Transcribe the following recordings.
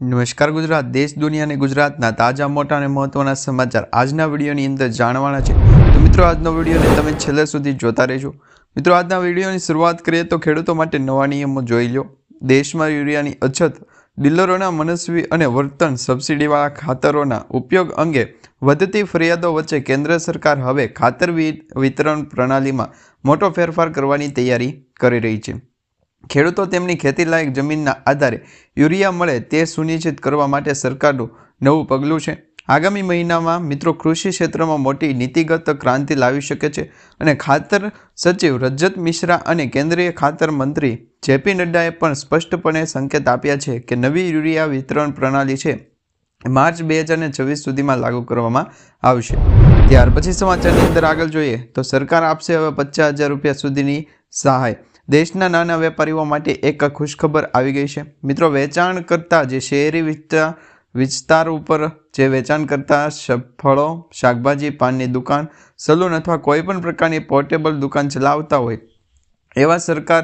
નમસ્કાર ગુજરાત, દેશ, દુનિયા અને ગુજરાતના તાજા, મોટા અને મહત્વના સમાચાર આજના વિડીયોની અંદર જાણવાના છે. તો મિત્રો, આજનો વિડીયોને તમે છેલ્લે સુધી જોતા રહેજો. મિત્રો, આજના વિડીયોની શરૂઆત કરીએ તો ખેડૂતો માટે નવા નિયમો જોઈ લો. દેશમાં યુરિયાની અછત, ડીલરોના મનસ્વી અને વર્તન સબસિડીવાળા ખાતરોના ઉપયોગ અંગે વધતી ફરિયાદો વચ્ચે કેન્દ્ર સરકાર હવે ખાતર વિતરણ પ્રણાલીમાં મોટો ફેરફાર કરવાની તૈયારી કરી રહી છે. ખેડૂતો તેમની ખેતીલાયક જમીનના આધારે યુરિયા મળે તે સુનિશ્ચિત કરવા માટે સરકારનું નવું પગલું છે. આગામી મહિનામાં મિત્રો કૃષિ ક્ષેત્રમાં મોટી નીતિગત ક્રાંતિ લાવી શકે છે અને ખાતર સચિવ રજત મિશ્રા અને કેન્દ્રીય ખાતર મંત્રી જેપી નડ્ડાએ પણ સ્પષ્ટપણે સંકેત આપ્યા છે કે નવી યુરિયા વિતરણ પ્રણાલી છે માર્ચ બે હજાર છવ્વીસ સુધીમાં લાગુ કરવામાં આવશે. ત્યાર પછી સમાચારની અંદર આગળ જોઈએ તો સરકાર આપશે હવે પચાસ હજાર રૂપિયા સુધીની સહાય. દેશના નાના વેપારીઓ માટે એક ખુશખબર આવી ગઈ છે. મિત્રો, વેચાણ કરતા જે શહેરી વિસ્તાર વિસ્તાર ઉપર જે વેચાણ કરતા ફળો, શાકભાજી, પાનની દુકાન, સલૂન અથવા કોઈ પણ પ્રકારની પોર્ટેબલ દુકાન ચલાવતા હોય, એવા સરકાર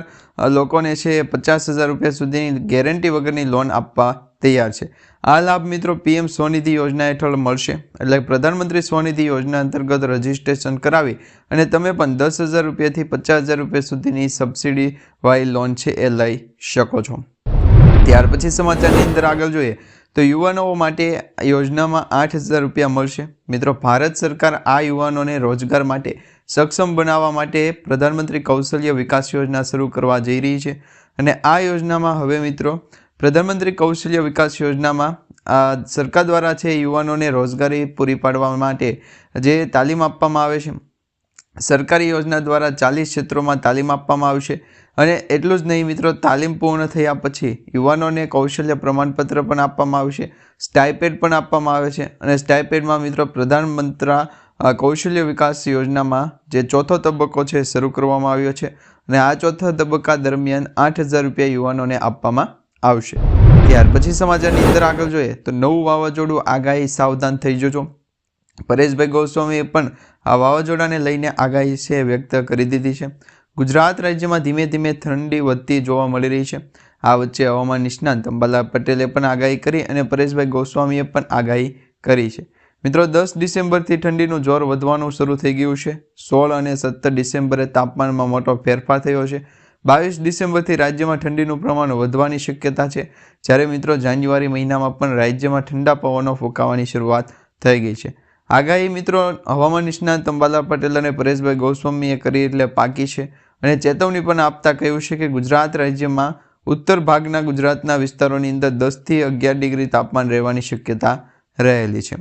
લોકોને છે પચાસ હજાર રૂપિયા સુધીની ગેરંટી વગરની લોન આપવા તૈયાર છે. આ લાભ મિત્રો પીએમ સ્વનિધિ યોજના હેઠળ મળશે. એટલે પ્રધાનમંત્રી સ્વનિધિ યોજના અંતર્ગત રજીસ્ટ્રેશન કરાવી અને તમે પણ દસ હજાર રૂપિયાથી પચાસ હજાર રૂપિયા સુધીની સબસિડી વાય લોન છે એ લઈ શકો છો. ત્યાર પછી સમાચારની અંદર આગળ જોઈએ તો યુવાનો માટે યોજનામાં આઠ હજાર રૂપિયા મળશે. મિત્રો, ભારત સરકાર આ યુવાનોને રોજગાર માટે સક્ષમ બનાવવા માટે પ્રધાનમંત્રી કૌશલ્ય વિકાસ યોજના શરૂ કરવા જઈ રહી છે. અને આ યોજનામાં હવે મિત્રો પ્રધાનમંત્રી કૌશલ્ય વિકાસ યોજનામાં સરકાર દ્વારા છે યુવાનોને રોજગારી પૂરી પાડવા માટે જે તાલીમ આપવામાં આવે છે. સરકારી યોજના દ્વારા ચાલીસ ક્ષેત્રોમાં તાલીમ આપવામાં આવશે અને એટલું જ નહીં મિત્રો, તાલીમ પૂર્ણ થયા પછી યુવાનોને કૌશલ્ય પ્રમાણપત્ર પણ આપવામાં આવશે સ્ટાઇપેડ પણ આપવામાં આવે છે. અને સ્ટાઇપેડમાં મિત્રો, પ્રધાનમંત્રી કૌશલ્ય વિકાસ યોજનામાં જે ચોથો તબક્કો છે, શરૂ કરવામાં આવ્યો છે. અને આ ચોથા તબક્કા દરમિયાન આઠ હજાર રૂપિયા યુવાનોને આપવામાં આવશે. ત્યાર પછી સમાચારની અંદર આગળ જોઈએ તો નવું વાવાઝોડું આગાહી સાવધાન થઈ જજો. પરેશભાઈ ગોસ્વામીએ પણ આ વાવાઝોડાને લઈને આગાહી છે વ્યક્ત કરી દીધી છે. ગુજરાત રાજ્યમાં ધીમે ધીમે ઠંડી વધતી જોવા મળી રહી છે. આ વચ્ચે હવામાન નિષ્ણાંત અંબાલાલ પટેલે પણ આગાહી કરી અને પરેશભાઈ ગોસ્વામીએ પણ આગાહી કરી છે. મિત્રો, દસ ડિસેમ્બરથી ઠંડીનું જોર વધવાનું શરૂ થઈ ગયું છે. સોળ અને સત્તર ડિસેમ્બરે તાપમાનમાં મોટો ફેરફાર થયો છે. બાવીસ ડિસેમ્બરથી રાજ્યમાં ઠંડીનું પ્રમાણ વધવાની શક્યતા છે. જ્યારે મિત્રો જાન્યુઆરી મહિનામાં પણ રાજ્યમાં ઠંડા પવનો ફૂંકાવાની શરૂઆત થઈ ગઈ છે. આગાહી મિત્રો હવામાન નિષ્ણાંત અંબાલા પટેલ અને પરેશભાઈ ગોસ્વામીએ કરી એટલે પાકી છે અને ચેતવણી પણ આપતા કહ્યું છે કે ગુજરાત રાજ્યમાં ઉત્તર ભાગના ગુજરાતના વિસ્તારોની અંદર દસથી અગિયાર ડિગ્રી તાપમાન રહેવાની શક્યતા રહેલી છે.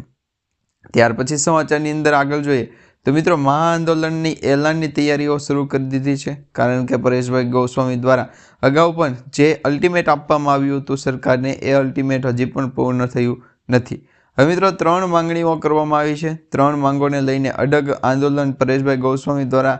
ત્યાર પછી સમાચારની અંદર આગળ જોઈએ તો મિત્રો મહાઆંદોલનની એલાનની તૈયારીઓ શરૂ કરી દીધી છે. કારણ કે પરેશભાઈ ગોસ્વામી દ્વારા અગાઉ પણ જે અલ્ટિમેટ આપવામાં આવ્યું હતું સરકારને, એ અલ્ટિમેટ હજી પણ પૂર્ણ થયું નથી. હવે મિત્રો, ત્રણ માંગણીઓ કરવામાં આવી છે. ત્રણ માંગોને લઈને અડગ આંદોલન પરેશભાઈ ગોસ્વામી દ્વારા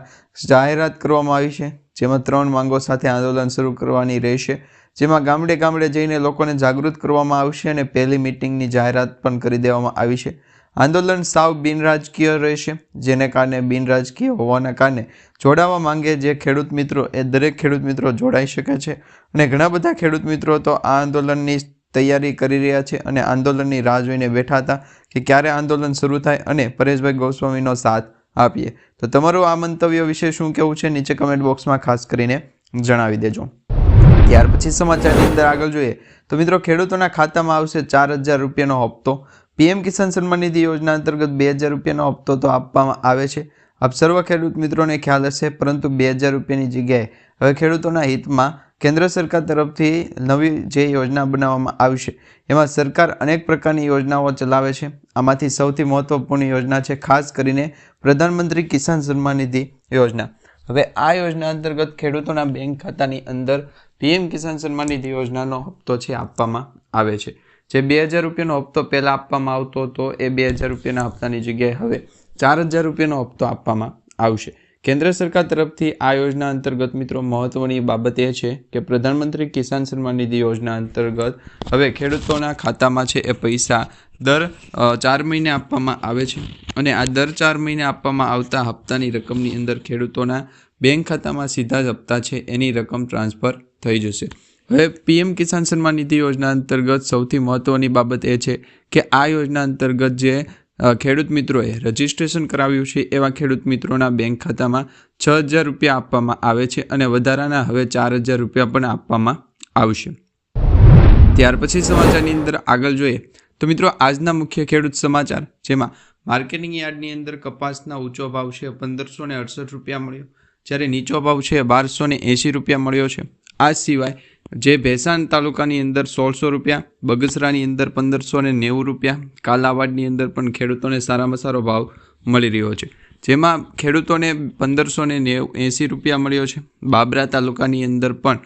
જાહેરાત કરવામાં આવી છે. જેમાં ત્રણ માંગો સાથે આંદોલન શરૂ કરવાની રહેશે. જેમાં ગામડે ગામડે જઈને લોકોને જાગૃત કરવામાં આવશે અને પહેલી મિટિંગની જાહેરાત પણ કરી દેવામાં આવી છે. આંદોલન સાવ બિનરાજકીય રહેશે, જેને કારણે બિનરાજકીય હોવાના કારણે જોડાવા માંગે જે ખેડૂત મિત્રો એ દરેક ખેડૂત મિત્રો જોડાઈ શકે છે. અને ઘણા બધા ખેડૂત મિત્રો તો આ આંદોલનની તૈયારી કરી રહ્યા છે અને આંદોલનની રાહ જોઈને બેઠા હતા કે ક્યારે આંદોલન શરૂ થાય અને પરેશભાઈ ગોસ્વામીનો સાથ આપીએ. તો તમારું આ મંતવ્ય વિશે શું કહેવું છે નીચે કમેન્ટ બોક્સમાં ખાસ કરીને જણાવી દેજો. ત્યાર પછી સમાચારની અંદર આગળ જોઈએ. તો મિત્રો ખેડૂતોના ખાતામાં આવશે ચાર હજાર રૂપિયાનો હપ્તો. પીએમ કિસાન સન્માન નિધિ યોજના અંતર્ગત બે હજાર રૂપિયાનો હપ્તો તો આપવામાં આવે છે. આપ સર્વ ખેડૂત મિત્રોને ખ્યાલ હશે, પરંતુ બે હજાર રૂપિયાની જગ્યાએ. હવે ખેડૂતોના હિતમાં કેન્દ્ર સરકાર તરફથી નવી જે યોજના બનાવવામાં આવશે એમાં સરકાર અનેક પ્રકારની યોજનાઓ ચલાવે છે. આમાંથી સૌથી મહત્વપૂર્ણ યોજના છે, ખાસ કરીને પ્રધાનમંત્રી કિસાન સન્માન નિધિ યોજના. હવે આ યોજના અંતર્ગત ખેડૂતોના બેંક ખાતાની અંદર પીએમ કિસાન સન્માન નિધિ યોજનાનો હપ્તો છે, આપવામાં આવે છે. જે બે હજાર રૂપિયાનો હપ્તો પહેલાં આપવામાં આવતો હતો, એ બે હજાર રૂપિયાના હપ્તાની જગ્યાએ હવે ચાર હજાર રૂપિયાનો હપ્તો આપવામાં આવશે. કેન્દ્ર સરકાર તરફથી આ યોજના અંતર્ગત મિત્રો મહત્વની બાબત એ છે કે પ્રધાનમંત્રી કિસાન સન્માન નિધિ યોજના અંતર્ગત હવે ખેડૂતોના ખાતામાં છે એ પૈસા દર ચાર મહિને આપવામાં આવે છે અને આ દર ચાર મહિને આપવામાં આવતા હપ્તાની રકમની અંદર ખેડૂતોના બેંક ખાતામાં સીધા જ હપ્તા છે, એની રકમ ટ્રાન્સફર થઈ જશે. હવે પીએમ કિસાન સન્માન નિધિ યોજના અંતર્ગત સૌથી મહત્ત્વની બાબત એ છે કે આ યોજના અંતર્ગત જે ખેડૂત મિત્રોએ રજિસ્ટ્રેશન કરાવ્યું છે એવા ખેડૂત મિત્રોના બેંક ખાતામાં છ હજાર રૂપિયા આપવામાં આવે છે અને વધારાના હવે ચાર હજાર રૂપિયા પણ આપવામાં આવશે. ત્યાર પછી સમાચારની અંદર આગળ જોઈએ તો મિત્રો આજના મુખ્ય ખેડૂત સમાચાર, જેમાં માર્કેટિંગ યાર્ડની અંદર કપાસના ઊંચો ભાવ છે પંદરસો ને અડસઠ રૂપિયા મળ્યો, જ્યારે નીચો ભાવ છે બારસો ને એંશી રૂપિયા મળ્યો છે. આ સિવાય જે ભેસાણ તાલુકાની અંદર સોળસો રૂપિયા, બગસરાની અંદર પંદરસો ને નેવું રૂપિયા, કાલાવાડની અંદર પણ ખેડૂતોને સારામાં સારો ભાવ મળી રહ્યો છે. જેમાં ખેડૂતોને પંદરસો ને નેવું, એંસી રૂપિયા મળ્યો છે. બાબરા તાલુકાની અંદર પણ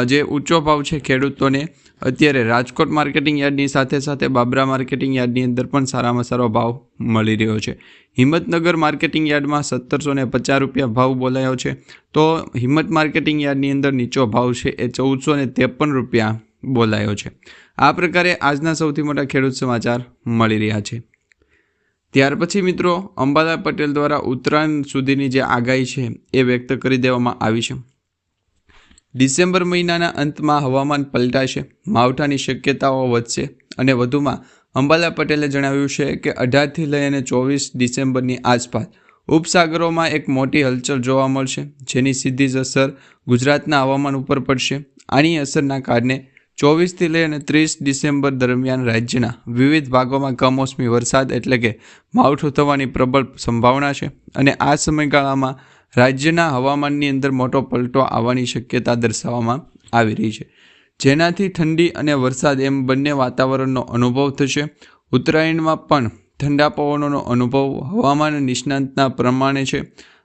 જે ઊંચો ભાવ છે ખેડૂતોને, અત્યારે રાજકોટ માર્કેટિંગ યાર્ડની સાથે સાથે બાબરા માર્કેટિંગ યાર્ડની અંદર પણ સારામાં સારો ભાવ મળી રહ્યો છે. હિંમતનગર માર્કેટિંગ યાર્ડમાં સત્તરસો ને પચાસ રૂપિયા ભાવ બોલાયો છે. તો હિંમત માર્કેટિંગ યાર્ડની અંદર નીચો ભાવ છે એ ચૌદસો ને ત્રેપન રૂપિયા બોલાયો છે. આ પ્રકારે આજના સૌથી મોટા ખેડૂત સમાચાર મળી રહ્યા છે. ત્યાર પછી મિત્રો અંબાલા પટેલ દ્વારા ઉત્તરાયણ સુધીની જે આગાહી છે એ વ્યક્ત કરી દેવામાં આવી છે. ડિસેમ્બર મહિનાના અંતમાં હવામાન પલટાશે, માવઠાની શક્યતાઓ વધશે અને વધુમાં અંબાલા પટેલે જણાવ્યું છે કે અઢારથી લઈ અને ચોવીસ ડિસેમ્બરની આસપાસ ઉપસાગરોમાં એક મોટી હલચલ જોવા મળશે, જેની સીધી જ અસર ગુજરાતના હવામાન ઉપર પડશે. આની અસરના કારણે ચોવીસથી લઈ અને ત્રીસ ડિસેમ્બર દરમિયાન રાજ્યના વિવિધ ભાગોમાં કમોસમી વરસાદ એટલે કે માવઠું થવાની પ્રબળ સંભાવના છે અને આ સમયગાળામાં રાજ્યના હવામાનની અંદર મોટો પલટો આવવાની શક્યતા દર્શાવવામાં આવી રહી છે. જેનાથી ઠંડી અને વરસાદ એમ બંને વાતાવરણનો અનુભવ થશે. ઉત્તરાયણમાં પણ ઠંડા પવનોનો અનુભવ હવામાન નિષ્ણાંતના પ્રમાણે છે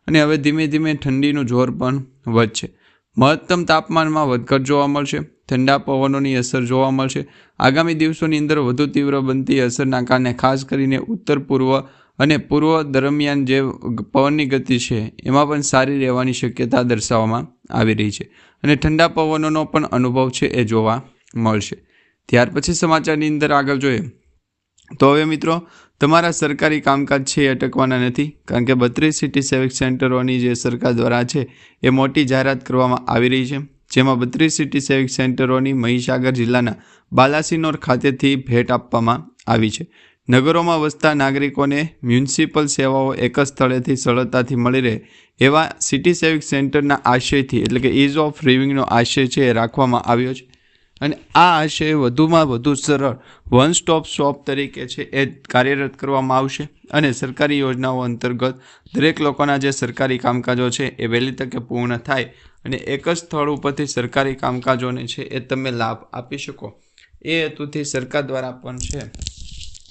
અને હવે ધીમે ધીમે ઠંડીનું જોર પણ વધશે. મહત્તમ તાપમાનમાં વધઘટ જોવા મળશે. ઠંડા પવનોની અસર જોવા મળશે. આગામી દિવસોની અંદર વધુ તીવ્ર બનતી અસરના કારણે ખાસ કરીને ઉત્તર પૂર્વ અને પૂર્વ દરમિયાન જે પવનની ગતિ છે, એમાં પણ સારી રહેવાની શક્યતા દર્શાવવામાં આવી રહી છે. અને ઠંડા પવનોનો પણ અનુભવ છે એ જોવા મળશે. ત્યાર પછી સમાચારની અંદર આગળ જોઈએ. તો હવે મિત્રો, તમારા સરકારી કામકાજ છે એ અટકવાના નથી, કારણ કે બત્રીસ સિટી સેવિક સેન્ટરોની જે સરકાર દ્વારા છે, એ મોટી જાહેરાત કરવામાં આવી રહી છે, જેમાં બત્રીસ સિટી સેવિક સેન્ટરોની મહીસાગર જિલ્લાના બાલાસિનોર ખાતેથી ભેટ આપવામાં આવી છે. નગરોમાં વસતા નાગરિકોને મ્યુનિસિપલ સેવાઓ એક જ સ્થળેથી સરળતાથી મળી રહે એવા સિટી સેવિક સેન્ટરના આશયથી, એટલે કે ઇઝ ઓફ લિવિંગનો આશય છે એ રાખવામાં આવ્યો છે. અને આ આશય વધુમાં વધુ સરળ વન સ્ટોપ શોપ તરીકે છે એ કાર્યરત કરવામાં આવશે અને સરકારી યોજનાઓ અંતર્ગત દરેક લોકોના જે સરકારી કામકાજો છે એ વહેલી તકે પૂર્ણ થાય અને એક જ સ્થળ ઉપરથી સરકારી કામકાજોને છે એ તમે લાભ આપી શકો. એ હેતુથી સરકાર દ્વારા પણ છે.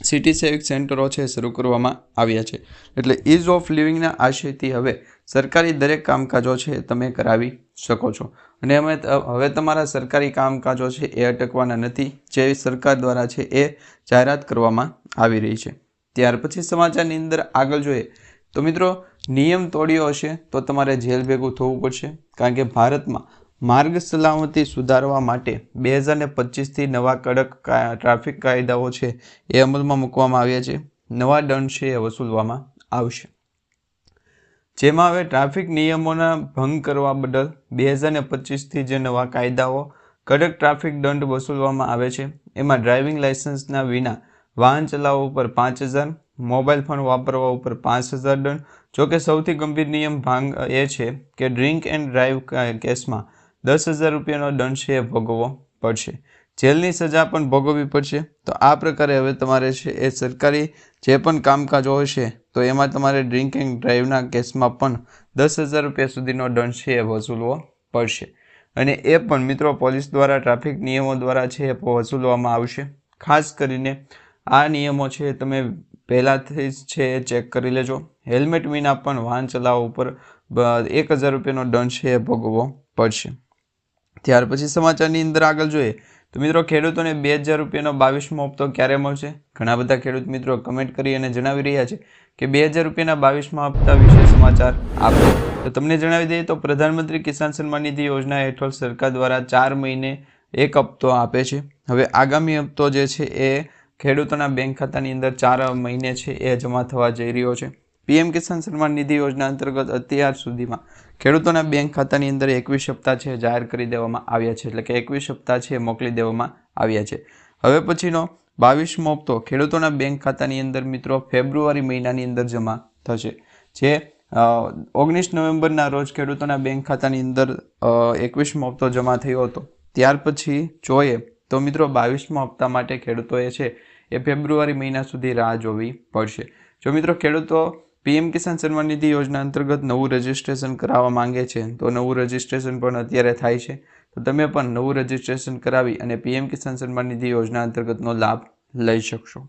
સિટી સેવિક સેન્ટરો છે, શરૂ કરવામાં આવ્યા છે. એટલે ઇઝ ઓફ લિવિંગના આશયથી હવે સરકારી દરેક કામકાજો છે, તમે કરાવી શકો છો. અને અમે હવે તમારા સરકારી કામકાજો છે, એ અટકવાના નથી. જે સરકાર દ્વારા છે, એ જાહેરાત કરવામાં આવી રહી છે. ત્યાર પછી સમાચારની અંદર આગળ જોઈએ. તો મિત્રો, નિયમ તોડ્યો હશે તો તમારે જેલ ભેગું થવું પડશે. કારણ કે ભારતમાં માર્ગ સલામતી સુધારવા માટે બે હજાર ને પચીસથી નવા કડક ટ્રાફિક કાયદાઓ છે એ અમલમાં મૂકવામાં આવ્યા છે. નવા દંડ છે એ વસૂલવામાં આવશે. જેમાં હવે ટ્રાફિક નિયમોના ભંગ કરવા બદલ બે હજાર ને પચીસથી જે નવા કાયદાઓ, કડક ટ્રાફિક દંડ વસૂલવામાં આવે છે, એમાં ડ્રાઇવિંગ લાઇસન્સના વિના વાહન ચલાવવા ઉપર પાંચ હજાર મોબાઈલ ફોન વાપરવા ઉપર પાંચ હજાર દંડ. જોકે સૌથી ગંભીર નિયમ ભાંગ એ છે કે ડ્રિંક એન્ડ ડ્રાઈવ કેસમાં દસ હજાર રૂપિયાનો દંડ છે એ ભોગવવો પડશે. જેલની સજા પણ ભોગવવી પડશે. તો આ પ્રકારે હવે તમારે છે એ સરકારી જે પણ કામકાજો છે, તો એમાં તમારે ડ્રિંક એન્ડ ડ્રાઈવના કેસમાં પણ દસ હજાર રૂપિયા સુધીનો દંડ છે એ વસૂલવો પડશે. અને એ પણ મિત્રો પોલીસ દ્વારા, ટ્રાફિક નિયમો દ્વારા છે એ વસૂલવામાં આવશે. ખાસ કરીને આ નિયમો છે તમે પહેલાંથી જ છે એ ચેક કરી લેજો. હેલ્મેટ વિના પણ વાહન ચલાવવા ઉપર એક હજાર રૂપિયાનો દંડ છે એ ભોગવવો પડશે. ત્યાર પછી સમાચારની અંદર આગળ જોઈએ તો મિત્રો ખેડૂતોને બે હજાર રૂપિયાનો બાવીસમો હપ્તો ક્યારે મળશે? ઘણા બધા ખેડૂત મિત્રો કમેન્ટ કરી અને જણાવી રહ્યા છે કે બે હજાર રૂપિયાના બાવીસમા હપ્તા વિશે સમાચાર આપો. તો તમને જણાવી દઈએ તો પ્રધાનમંત્રી કિસાન સન્માન નિધિ યોજના હેઠળ સરકાર દ્વારા ચાર મહિને એક હપ્તો આપે છે. હવે આગામી હપ્તો જે છે એ ખેડૂતોના બેંક ખાતાની અંદર ચાર મહિને છે એ જમા થવા જઈ રહ્યો છે. પીએમ કિસાન સન્માન નિધિ યોજના અંતર્ગત અત્યાર સુધીમાં ખેડૂતોના બેંક ખાતાની અંદર એકવીસ હપ્તા છે જાહેર કરી દેવામાં આવ્યા છે, એટલે કે એકવીસ હપ્તા છે મોકલી દેવામાં આવ્યા છે. હવે પછીનો બાવીસમો હપ્તો ખેડૂતોના બેંક ખાતાની અંદર મિત્રો ફેબ્રુઆરી મહિનાની અંદર જમા થશે. જે ઓગણીસ નવેમ્બરના રોજ ખેડૂતોના બેંક ખાતાની અંદર એકવીસમો હપ્તો જમા થયો હતો. ત્યાર પછી જોઈએ તો મિત્રો બાવીસમો હપ્તા માટે ખેડૂતોએ છે એ ફેબ્રુઆરી મહિના સુધી રાહ જોવી પડશે. જો મિત્રો ખેડૂતો પીએમ કિસાન સન્માન નિધિ યોજના અંતર્ગત નવું રજિસ્ટ્રેશન કરાવવા માંગે છે. તો નવું રજિસ્ટ્રેશન પણ અત્યારે થાય છે. તો તમે પણ નવું રજિસ્ટ્રેશન કરાવી અને પીએમ કિસાન સન્માન નિધિ યોજના અંતર્ગતનો લાભ લઈ શકશો.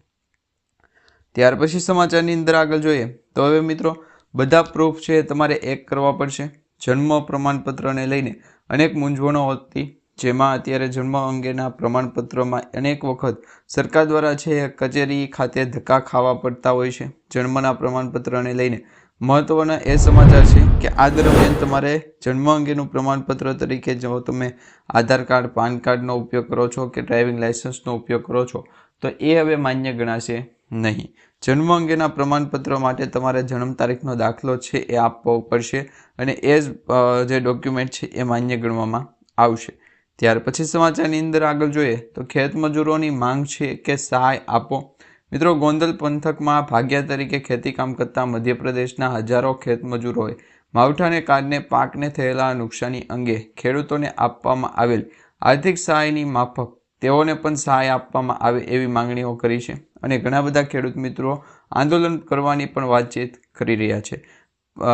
ત્યાર પછી સમાચારની અંદર આગળ જોઈએ. તો હવે મિત્રો, બધા પ્રૂફ છે તમારે એક કરવા પડશે. જન્મ પ્રમાણપત્રને લઈને અનેક મૂંઝવણો હતી જેમાં અત્યારે જન્મ અંગેના પ્રમાણપત્રોમાં અનેક વખત સરકાર દ્વારા છે કચેરી ખાતે ધક્કા ખાવા પડતા હોય છે. જન્મના પ્રમાણપત્રને લઈને મહત્ત્વના એ સમાચાર છે કે આ દરમિયાન તમારે જન્મ અંગેનું પ્રમાણપત્ર તરીકે જો તમે આધાર કાર્ડ, પાન કાર્ડનો ઉપયોગ કરો છો કે ડ્રાઇવિંગ લાઇસન્સનો ઉપયોગ કરો છો, તો એ હવે માન્ય ગણાશે નહીં. જન્મ અંગેના પ્રમાણપત્ર માટે તમારે જન્મ તારીખનો દાખલો છે એ આપવો પડશે અને એ જ જે ડોક્યુમેન્ટ છે એ માન્ય ગણવામાં આવશે. ત્યાર પછી સમાચારની અંદર આગળ જોઈએ તો ખેત મજૂરોની માંગ છે કે સહાય આપો. મિત્રો, ગોંદલ પંથકમાં ભાગ્યા તરીકે ખેતીકામ કરતા મધ્યપ્રદેશના હજારો ખેત મજૂરોએ માવઠાને કારણે પાકને થયેલા નુકસાની અંગે ખેડૂતોને આપવામાં આવેલ આર્થિક સહાયની માફક તેઓને પણ સહાય આપવામાં આવે એવી માંગણીઓ કરી છે. અને ઘણા બધા ખેડૂત મિત્રો આંદોલન કરવાની પણ વાતચીત કરી રહ્યા છે.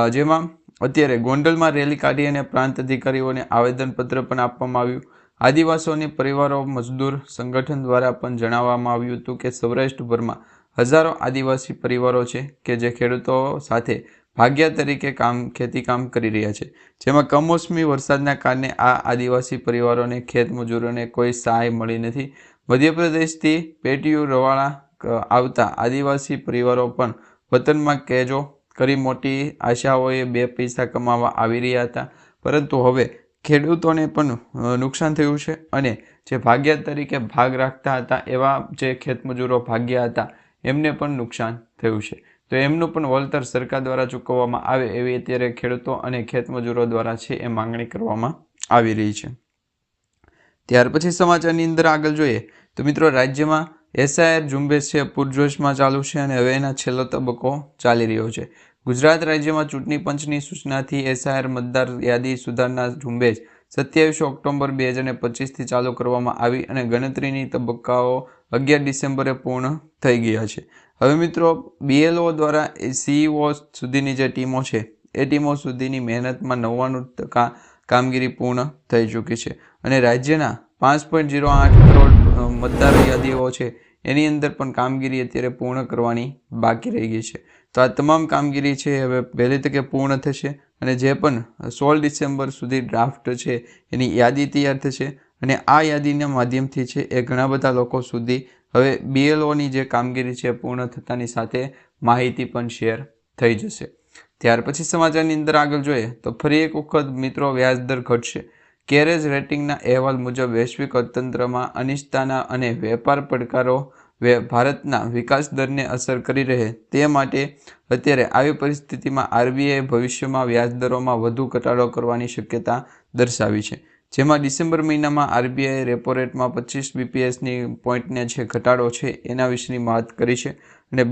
જેમાં અત્યારે ગોંડલમાં રેલી કાઢી અને પ્રાંત અધિકારીઓને આવેદનપત્ર પણ આપવામાં આવ્યું. આદિવાસીઓની પરિવારો, મજદૂર સંગઠન દ્વારા પણ જણાવવામાં આવ્યું હતું કે સૌરાષ્ટ્રભરમાં હજારો આદિવાસી પરિવારો છે કે જે ખેડૂતો સાથે ભાગ્યા તરીકે કામ, ખેતીકામ કરી રહ્યા છે. જેમાં કમોસમી વરસાદના કારણે આ આદિવાસી પરિવારોને ખેત મજૂરોને કોઈ સહાય મળી નથી. મધ્યપ્રદેશથી પેટીયુ રવાળા આવતા આદિવાસી પરિવારો પણ વતનમાં કહેજો કરી મોટી આશાઓએ બે પૈસા કમાવા આવી રહ્યા હતા. પરંતુ હવે ખેડૂતોને પણ નુકસાન થયું છે અને જે ભાગ્યા તરીકે ભાગ રાખતા હતા એવા જે ખેતમજૂરો ભાગ્યા હતા, એમને પણ નુકસાન થયું છે. તો એમનું પણ વળતર સરકાર દ્વારા ચૂકવવામાં આવે એવી અત્યારે ખેડૂતો અને ખેતમજૂરો દ્વારા છે એ માંગણી કરવામાં આવી રહી છે. ત્યાર પછી સમાચારની અંદર આગળ જોઈએ તો મિત્રો રાજ્યમાં એસઆઈઆર ઝુંબેશ છે, પૂરજોશમાં ચાલુ છે અને હવે એના છેલ્લો તબક્કો ચાલી રહ્યો છે. ગુજરાત રાજ્યમાં ચૂંટણી પંચની સૂચનાથી એસઆઈઆર મતદાર યાદી સુધારના ઝુંબેશ સત્યાવીસ ઓક્ટોબર બે હજાર પચીસથી ચાલુ કરવામાં આવી અને ગણતરીની તબક્કાઓ અગિયાર ડિસેમ્બરે પૂર્ણ થઈ ગયા છે. હવે મિત્રો બીએલઓ દ્વારા સીઈઓ સુધીની જે ટીમો છે, એ ટીમો સુધીની મહેનતમાં નવ્વાણું ટકા કામગીરી પૂર્ણ થઈ ચૂકી છે અને રાજ્યના પાંચ પોઈન્ટ ઝીરો આઠ મતદાર યાદીઓ છે, એની અંદર પણ કામગીરી અત્યારે પૂર્ણ કરવાની બાકી રહી ગઈ છે. તો આ તમામ કામગીરી છે, હવે વહેલી તકે પૂર્ણ થશે અને જે પણ સોળ ડિસેમ્બર સુધી ડ્રાફ્ટ છે, એની યાદી તૈયાર થશે અને આ યાદીના માધ્યમથી છે એ ઘણા બધા લોકો સુધી હવે બીએલઓની જે કામગીરી છે પૂર્ણ થતાની સાથે માહિતી પણ શેર થઈ જશે. ત્યાર પછી સમાચારની અંદર આગળ જોઈએ તો ફરી એક વખત મિત્રો વ્યાજદર ઘટશે. કેરેજ રેટિંગના અહેવાલ મુજબ વૈશ્વિક અર્થતંત્રમાં અનિશ્ચિતતા અને વેપાર પડકારો ભારતના વિકાસ દરને અસર કરી રહે તે માટે અત્યારે આવી પરિસ્થિતિમાં આરબીઆઈ ભવિષ્યમાં વ્યાજદરોમાં વધુ ઘટાડો કરવાની શક્યતા દર્શાવી છે. જેમાં ડિસેમ્બર મહિનામાં આરબીઆઈ રેપો રેટમાં પચીસ બીપીએસની પોઈન્ટને જે ઘટાડો છે એના વિશેની વાત કરી છે અને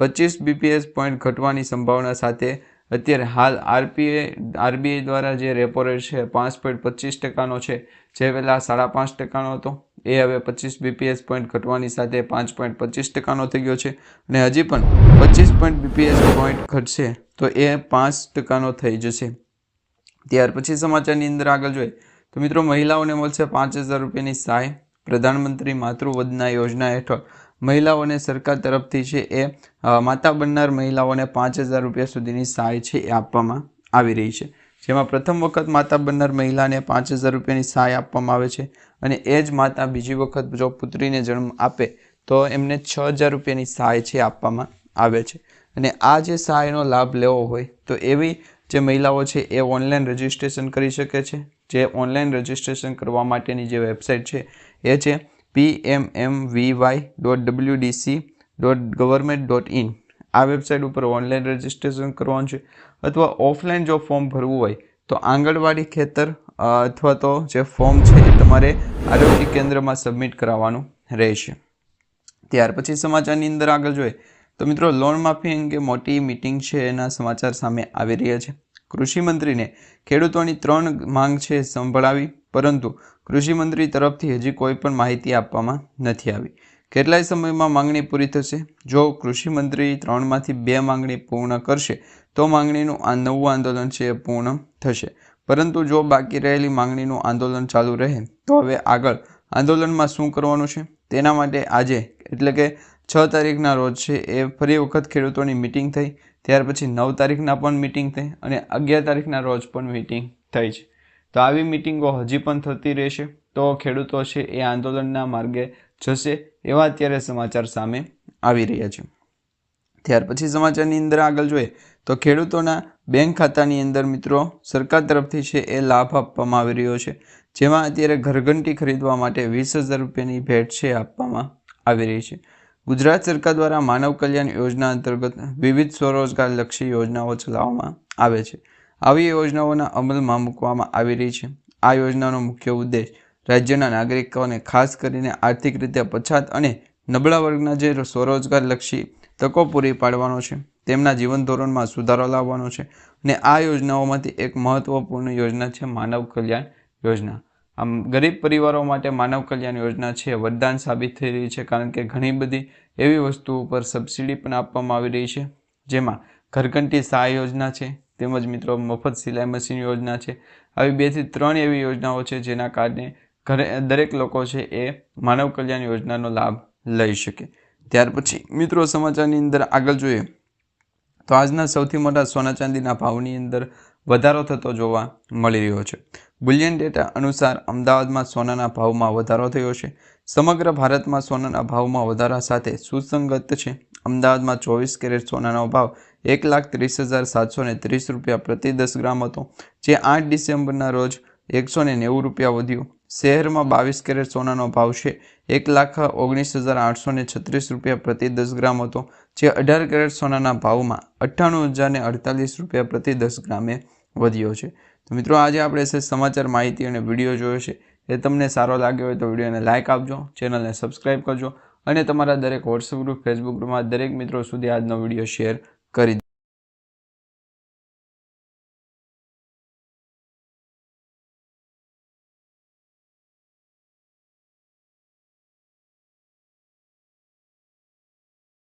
પચીસ બીપીએસ પોઈન્ટ ઘટવાની સંભાવના સાથે અત્યારે હાલ આરપીએ, આરબીઆઈ દ્વારા જે રેપો રેટ છે, પાંચ પોઈન્ટ પચીસ ટકાનો છે. જે પહેલાં સાડા પાંચ ટકાનો હતો, એ હવે પચીસ બીપીએસ પોઈન્ટ ઘટવાની સાથે પાંચ પોઈન્ટ પચીસ ટકાનો થઈ ગયો છે. અને હજી પણ પચીસ પોઈન્ટ બીપીએસ પોઈન્ટ ઘટશે, તો એ પાંચ ટકાનો થઈ જશે. ત્યાર પછી સમાચારની અંદર આગળ જોઈએ, તો મિત્રો મહિલાઓને મળશે પાંચ હજાર રૂપિયાની સહાય. પ્રધાનમંત્રી માતૃવદના યોજના હેઠળ મહિલાઓને સરકાર તરફથી છે એ માતા બનનાર મહિલાઓને પાંચ હજાર રૂપિયા સુધીની સહાય છે એ આપવામાં આવી રહી છે. જેમાં પ્રથમ વખત માતા બનનાર મહિલાને પાંચ હજાર રૂપિયાની સહાય આપવામાં આવે છે અને એ જ માતા બીજી વખત જો પુત્રીને જન્મ આપે તો એમને છ હજાર રૂપિયાની સહાય છે આપવામાં આવે છે. અને આ જે સહાયનો લાભ લેવો હોય તો એવી જે મહિલાઓ છે એ ઓનલાઈન રજિસ્ટ્રેશન કરી શકે છે. જે ઓનલાઈન રજિસ્ટ્રેશન કરવા માટેની જે વેબસાઇટ છે એ છે P M M V Y dot W DC dot government dot in આ વેબસાઇટ ઉપર ઓનલાઈન રજિસ્ટ્રેશન કરવાનું છે અથવા ઓફલાઈન જો ફોર્મ ભરવું હોય તો આંગણવાડી ખેતર અથવા તો જે ફોર્મ છે એ તમારે આરોગ્ય કેન્દ્રમાં સબમિટ કરાવવાનું રહેશે. ત્યાર પછી સમાચારની અંદર આગળ જોઈએ તો મિત્રો લોન માફી અંગે મોટી મિટિંગ છે એના સમાચાર સામે આવી રહ્યા છે. કૃષિ મંત્રીને ખેડૂતોની ત્રણ માંગ છે સંભળાવી. પરંતુ કૃષિમંત્રી તરફથી હજી કોઈ પણ માહિતી આપવામાં નથી આવી. કેટલાય સમયમાં માંગણી પૂરી થશે? જો કૃષિમંત્રી ત્રણમાંથી બે માંગણી પૂર્ણ કરશે, તો માંગણીનું આ નવું આંદોલન છે એ પૂર્ણ થશે. પરંતુ જો બાકી રહેલી માંગણીનું આંદોલન ચાલુ રહે, તો હવે આગળ આંદોલનમાં શું કરવાનું છે? તેના માટે આજે, એટલે કે છ તારીખના રોજ છે એ ફરી વખત ખેડૂતોની મિટિંગ થઈ. ત્યાર પછી નવ તારીખના પણ મિટિંગ થઈ અને અગિયાર તારીખના રોજ પણ મિટિંગ થઈ છે. તો આવી મિટિંગો હજી પણ થતી રહેશે. તો ખેડૂતો છે એ આંદોલનના માર્ગે જશે એવા અત્યારે સમાચાર સામે આવી રહ્યા છે. ત્યાર પછી સમાચારની અંદર આગળ જોઈએ તો ખેડૂતોના બેંક ખાતાની અંદર મિત્રો સરકાર તરફથી છે એ લાભ આપવામાં આવી રહ્યો છે. જેમાં અત્યારે ઘરઘંટી ખરીદવા માટે વીસ હજાર રૂપિયાની ભેટ છે આપવામાં આવી રહી છે. ગુજરાત સરકાર દ્વારા માનવ કલ્યાણ યોજના અંતર્ગત વિવિધ સ્વરોજગાર લક્ષી યોજનાઓ ચલાવવામાં આવે છે. આવી યોજનાઓના અમલમાં મૂકવામાં આવી રહી છે. આ યોજનાનો મુખ્ય ઉદ્દેશ રાજ્યના નાગરિકોને ખાસ કરીને આર્થિક રીતે પછાત અને નબળા વર્ગના જે સ્વરોજગાર લક્ષી તકો પૂરી પાડવાનો છે, તેમના જીવન ધોરણમાં સુધારો લાવવાનો છે અને આ યોજનાઓમાંથી એક મહત્વપૂર્ણ યોજના છે માનવ કલ્યાણ યોજના. આમ ગરીબ પરિવારો માટે માનવ કલ્યાણ યોજના છે, વરદાન સાબિત થઈ રહી છે કારણ કે ઘણી બધી એવી વસ્તુઓ પર સબસિડી પણ આપવામાં આવી રહી છે, જેમાં ઘરઘંટી સહાય યોજના છે તેમજ મિત્રો મફત સિલાઈ મશીન યોજના છે. આવી બેથી ત્રણ એવી યોજનાઓ છે જેના કારણે ઘરે, દરેક લોકો છે એ માનવ કલ્યાણ યોજનાનો લાભ લઈ શકે. ત્યાર પછી મિત્રો સમાચારની અંદર આગળ જોઈએ. તો આજના સૌથી મોટા સોના ચાંદીના ભાવની અંદર વધારો થતો જોવા મળી રહ્યો છે. બુલિયન ડેટા અનુસાર અમદાવાદમાં સોનાના ભાવમાં વધારો થયો છે. સમગ્ર ભારતમાં સોનાના ભાવમાં વધારા સાથે સુસંગત છે. અમદાવાદમાં ચોવીસ કેરેટ સોનાનો ભાવ એક લાખ ત્રીસ હજાર સાતસો ને ત્રીસ રૂપિયા પ્રતિ દસ ગ્રામ હતો, જે આઠ ડિસેમ્બરના રોજ એકસો ને નેવું રૂપિયા વધ્યું. શહેરમાં બાવીસ કેરેટ સોનાનો ભાવ છે, એક લાખ ઓગણીસ હજાર આઠસો ને છત્રીસ રૂપિયા પ્રતિ દસ ગ્રામ હતો, જે અઢાર કેરેટ સોનાના ભાવમાં અઠ્ઠાણું હજાર ને અડતાલીસ રૂપિયા પ્રતિ દસ ગ્રામે વધ્યો છે. તો મિત્રો, આજે આપણે છે સમાચાર માહિતી અને વીડિયો જોયો છે. એ તમને સારો લાગ્યો હોય તો વિડીયોને લાઇક આપજો, ચેનલને સબસ્ક્રાઈબ કરજો અને તમારા દરેક વોટ્સઅપ ગ્રુપ ફેસબુક ગ્રુપમાં દરેક મિત્રો સુધી આજનો વીડિયો શેર કરી